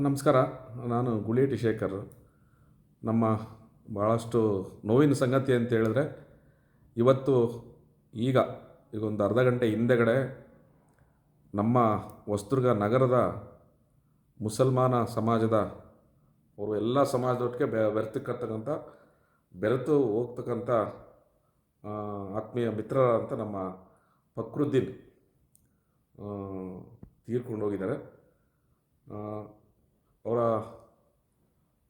ನಮಸ್ಕಾರ. ನಾನು ಗುಳೇಟಿ ಶೇಖರ್. ನಮ್ಮ ಭಾಳಷ್ಟು ನೋವಿನ ಸಂಗತಿ ಅಂತ ಹೇಳಿದ್ರೆ, ಇವತ್ತು ಈಗ ಈಗ ಒಂದು ಅರ್ಧ ಗಂಟೆ ಹಿಂದೆಗಡೆ ನಮ್ಮ ವಸ್ತುರ್ಗ ನಗರದ ಮುಸಲ್ಮಾನ ಸಮಾಜದ ಅವರು ಎಲ್ಲ ಸಮಾಜದೊಟ್ಟಿಗೆ ಬೆ, ಬೆರೆತಕ್ಕಂಥ, ಬೆರೆತು ಹೋಗ್ತಕ್ಕಂಥ ಆತ್ಮೀಯ ಮಿತ್ರರಂತ ನಮ್ಮ ಫಕ್ರುದ್ದೀನ್ ತೀರ್ಕೊಂಡು ಹೋಗಿದ್ದಾರೆ ಅವರ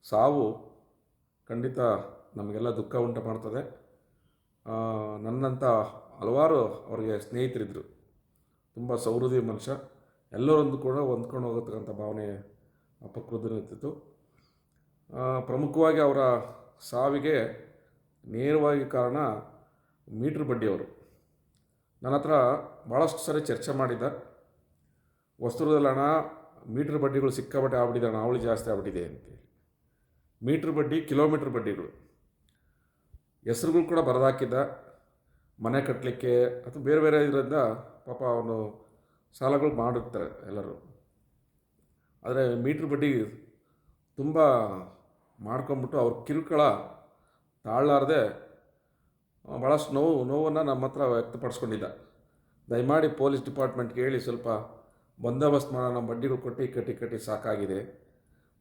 ಸಾವು ಖಂಡಿತ ನಮಗೆಲ್ಲ ದುಃಖ ಉಂಟು ಮಾಡ್ತದೆ. ನನ್ನಂಥ ಹಲವಾರು ಅವರಿಗೆ ಸ್ನೇಹಿತರಿದ್ದರು ತುಂಬ ಸೌಹೃದಿ ಮನುಷ್ಯ. ಎಲ್ಲರೊಂದು ಕೂಡ ಹೊಂದ್ಕೊಂಡು ಹೋಗತಕ್ಕಂಥ ಭಾವನೆ ಅಪಕೃತಿನ ಇರ್ತಿತ್ತು. ಪ್ರಮುಖವಾಗಿ ಅವರ ಸಾವಿಗೆ ನೇರವಾಗಿ ಕಾರಣ ಮೀಟ್ರ್ ಬಡ್ಡಿಯವರು ನನ್ನ ಹತ್ರ ಭಾಳಷ್ಟು ಸರಿ ಚರ್ಚೆ ಮಾಡಿದ್ದ. ವಸ್ತುದಲ್ಲಿ ಹಣ ಮೀಟ್ರ್ ಬಡ್ಡಿಗಳು ಸಿಕ್ಕಾಪಟ್ಟೆ ಆಗ್ಬಿಟ್ಟಿದೆ ಅವಳಿ ಜಾಸ್ತಿ ಆಗ್ಬಿಟ್ಟಿದೆ ಅಂತೇಳಿ ಮೀಟ್ರ್ ಬಡ್ಡಿ, ಕಿಲೋಮೀಟ್ರ್ ಬಡ್ಡಿಗಳು. ಹೆಸ್ರುಗಳು ಕೂಡ ಬರೆದಾಕಿದ್ದ ಮನೆ ಕಟ್ಟಲಿಕ್ಕೆ ಅಥವಾ ಬೇರೆ ಬೇರೆ ಇದರಿಂದ ಪಾಪ ಅವನು ಸಾಲಗಳು ಮಾಡಿರ್ತಾರೆ ಎಲ್ಲರೂ. ಆದರೆ ಮೀಟ್ರ್ ಬಡ್ಡಿ ತುಂಬ ಮಾಡ್ಕೊಂಬಿಟ್ಟು ಅವ್ರ ಕಿರುಕುಳ ತಾಳಲಾರ್ದೆ ಭಾಳಷ್ಟು ನೋವು, ನೋವನ್ನು ನಮ್ಮ ಹತ್ರ ವ್ಯಕ್ತಪಡಿಸ್ಕೊಂಡಿದ್ದ. ದಯಮಾಡಿ ಪೊಲೀಸ್ ಡಿಪಾರ್ಟ್ಮೆಂಟ್ಗೆ ಹೇಳಿ ಸ್ವಲ್ಪ ಬಂದೋಬಸ್ತ್ ಮಾಡೋಣ ಬಡ್ಡಿಗಳು ಕೊಟ್ಟು ಕಟ್ಟಿ ಕಟ್ಟಿ ಸಾಕಾಗಿದೆ.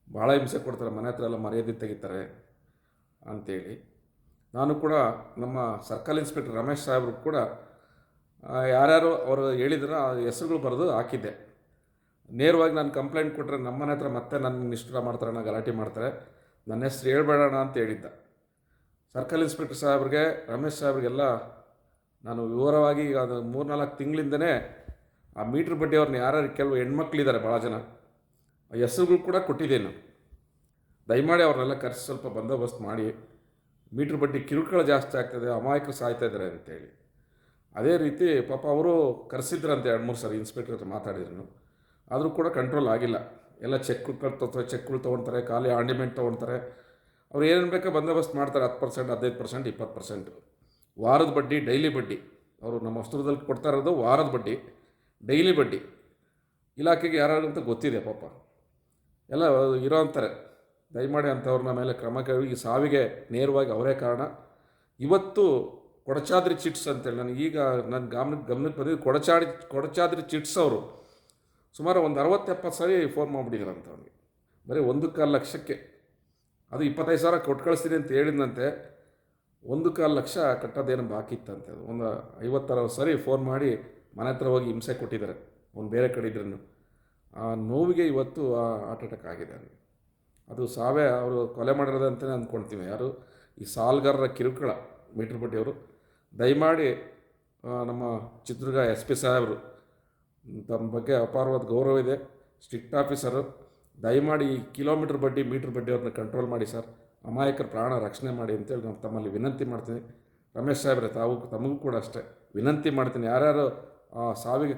ಭಾಳ ಹಿಂಸೆ ಕೊಡ್ತಾರೆ, ಮನೆ ಹತ್ರ ಎಲ್ಲ ಮರ್ಯಾದೆ ತೆಗಿತಾರೆ ಅಂಥೇಳಿ ನಾನು ಕೂಡ ನಮ್ಮ ಸರ್ಕಲ್ ಇನ್ಸ್ಪೆಕ್ಟರ್ ರಮೇಶ್ ಸಾಹೇಬ್ರು ಕೂಡ ಯಾರ್ಯಾರು ಅವರು ಹೇಳಿದ್ರು ಆ ಹೆಸರುಗಳು ಬರೆದು ಹಾಕಿದ್ದೆ. ನೇರವಾಗಿ ನಾನು ಕಂಪ್ಲೇಂಟ್ ಕೊಟ್ಟರೆ ನಮ್ಮ ಮನೆ ಹತ್ರ ಮತ್ತೆ ನನ್ನ ನಿಷ್ಠುರ ಮಾಡ್ತಾರೆ ನಾನು ಗಲಾಟೆ ಮಾಡ್ತಾರೆ. ನನ್ನ ಹೆಸ್ರು ಹೇಳ್ಬೇಡೋಣ ಅಂತ ಹೇಳಿದ್ದ. ಸರ್ಕಲ್ ಇನ್ಸ್ಪೆಕ್ಟರ್ ಸಾಹೇಬ್ರಿಗೆ, ರಮೇಶ್ ಸಾಹೇಬ್ರಿಗೆಲ್ಲ ನಾನು ವಿವರವಾಗಿ ಅದು ಮೂರ್ನಾಲ್ಕು ತಿಂಗಳಿಂದನೇ ಆ ಮೀಟ್ರ್ ಬಡ್ಡಿ ಅವ್ರನ್ನ ಯಾರ್ಯಾರು ಕೆಲವು ಹೆಣ್ಮಕ್ಳಿದ್ದಾರೆ ಭಾಳ ಜನ, ಆ ಹೆಸರುಗಳು ಕೂಡ ಕೊಟ್ಟಿದ್ದೇನೆ ದಯಮಾಡಿ ಅವ್ರನ್ನೆಲ್ಲ ಕರೆಸಿ ಸ್ವಲ್ಪ ಬಂದೋಬಸ್ತ್ ಮಾಡಿ. ಮೀಟ್ರ್ ಬಡ್ಡಿ ಕಿರುಕುಳ ಜಾಸ್ತಿ ಆಗ್ತದೆ, ಅಮಾಯಕರು ಸಾಯ್ತಾ ಇದ್ದಾರೆ ಅಂತೇಳಿ. ಅದೇ ರೀತಿ ಪಾಪ ಅವರು ಕರೆಸಿದ್ರಂತೆ ಎರಡು ಮೂರು ಸರಿ, ಇನ್ಸ್ಪೆಕ್ಟರ್ ಹತ್ರ ಮಾತಾಡಿದ್ರು. ಆದರೂ ಕೂಡ ಕಂಟ್ರೋಲ್ ಆಗಿಲ್ಲ. ಎಲ್ಲ ಚೆಕ್ಗಳು ಅಥವಾ ಚೆಕ್ಗಳು ತೊಗೊಳ್ತಾರೆ ಖಾಲಿ ಆಂಡಿಮೆಂಟ್ ತೊಗೊಳ್ತಾರೆ ಅವ್ರು ಏನೇನು ಬೇಕೋ ಬಂದೋಬಸ್ತ್ ಮಾಡ್ತಾರೆ, ಹತ್ತು ಪರ್ಸೆಂಟ್, ಹದಿನೈದು ಪರ್ಸೆಂಟ್, ಇಪ್ಪತ್ತು ಪರ್ಸೆಂಟ್. ವಾರದ ಬಡ್ಡಿ, ಡೈಲಿ ಬಡ್ಡಿ. ಅವರು ನಮ್ಮ ವಸ್ತ್ರದಲ್ಲಿ ಕೊಡ್ತಾ ಇರೋದು ವಾರದ ಬಡ್ಡಿ. ಡೈಲಿ ಬಡ್ಡಿ. ಇಲಾಖೆಗೆ ಯಾರಾಗಂತ ಗೊತ್ತಿದೆ ಪಾಪ. ಎಲ್ಲ ಇರೋ ಅಂತಾರೆ. ದಯಮಾಡಿ ಅಂಥವ್ರನ್ನ ಮೇಲೆ ಕ್ರಮ ಕೈ- ಈ ಸಾವಿಗೆ ನೇರವಾಗಿ ಅವರೇ ಕಾರಣ. ಇವತ್ತು ಕೊಡಚಾದ್ರಿ ಚಿಟ್ಸ್ ಅಂತೇಳಿ ನನಗೆ ಈಗ ನನ್ನ ಗಮನಕ್ಕೆ ಗಮನಕ್ಕೆ ಬಂದಿದ್ದು ಕೊಡಚಾಡಿ ಕೊಡಚಾದ್ರಿ ಚಿಟ್ಸ್ ಅವರು ಸುಮಾರು ಒಂದು ಅರವತ್ತೆಪ್ಪತ್ತು ಸರಿ ಫೋನ್ ಮಾಡಿಬಿಟ್ಟಿದ್ದಾರಂತ ಅವ್ನಿಗೆ. ಬರೀ ಒಂದು ಕಾಲು ಲಕ್ಷಕ್ಕೆ. ಅದು ಇಪ್ಪತ್ತೈದು ಸಾವಿರ ಕೊಟ್ಟು ಕಳಿಸ್ತೀನಿ ಅಂತ ಹೇಳಿದಂತೆ ಒಂದು ಕಾಲು ಲಕ್ಷ ಕಟ್ಟೋದೇನು ಬಾಕಿ ಇತ್ತಂತೆ ಅದು. ಒಂದು ಐವತ್ತರ ಸರಿ ಫೋನ್ ಮಾಡಿ ಮನೆ ಹತ್ರ ಹೋಗಿ ಹಿಂಸೆ ಕೊಟ್ಟಿದ್ದಾರೆ. ಅವ್ನು ಬೇರೆ ಕಡೆ ಇದ್ರೂ ಆ ನೋವಿಗೆ ಇವತ್ತು ಆ ಹಾರ್ಟ್ ಅಟ್ಯಾಕ್ ಆಗಿದೆ ಅದು ಸಾವೇ ಅವರು ಕೊಲೆ ಮಾಡಿರೋದು ಅಂತಲೇ ಅಂದ್ಕೊಳ್ತೀವಿ ಯಾರು? ಈ ಸಾಲ್ಗಾರರ ಕಿರುಕುಳ, ಮೀಟ್ರ್ ಬಡ್ಡಿಯವರು ದಯಮಾಡಿ ನಮ್ಮ ಚಿತ್ರದುರ್ಗ ಎಸ್ ಪಿ ಸಾಹೇಬರು, ತಮ್ಮ ಬಗ್ಗೆ ಅಪಾರವಾದ ಗೌರವ ಇದೆ. ಸ್ಟ್ರಿಕ್ಟ್ ಆಫೀಸರು ದಯಮಾಡಿ ಈ ಕಿಲೋಮೀಟ್ರ್ ಬಡ್ಡಿ, ಮೀಟ್ರ್ ಬಡ್ಡಿಯವ್ರನ್ನ ಕಂಟ್ರೋಲ್ ಮಾಡಿ ಸರ್. ಅಮಾಯಕರ ಪ್ರಾಣ ರಕ್ಷಣೆ ಮಾಡಿ ಅಂತೇಳಿ ನಾನು ತಮ್ಮಲ್ಲಿ ವಿನಂತಿ ಮಾಡ್ತೀನಿ. ರಮೇಶ್ ಸಾಹೇಬ್ರೆ, ತಾವು, ತಮಗೂ ಕೂಡ ಅಷ್ಟೇ. ವಿನಂತಿ ಮಾಡ್ತೀನಿ. ಯಾರ್ಯಾರು sabiga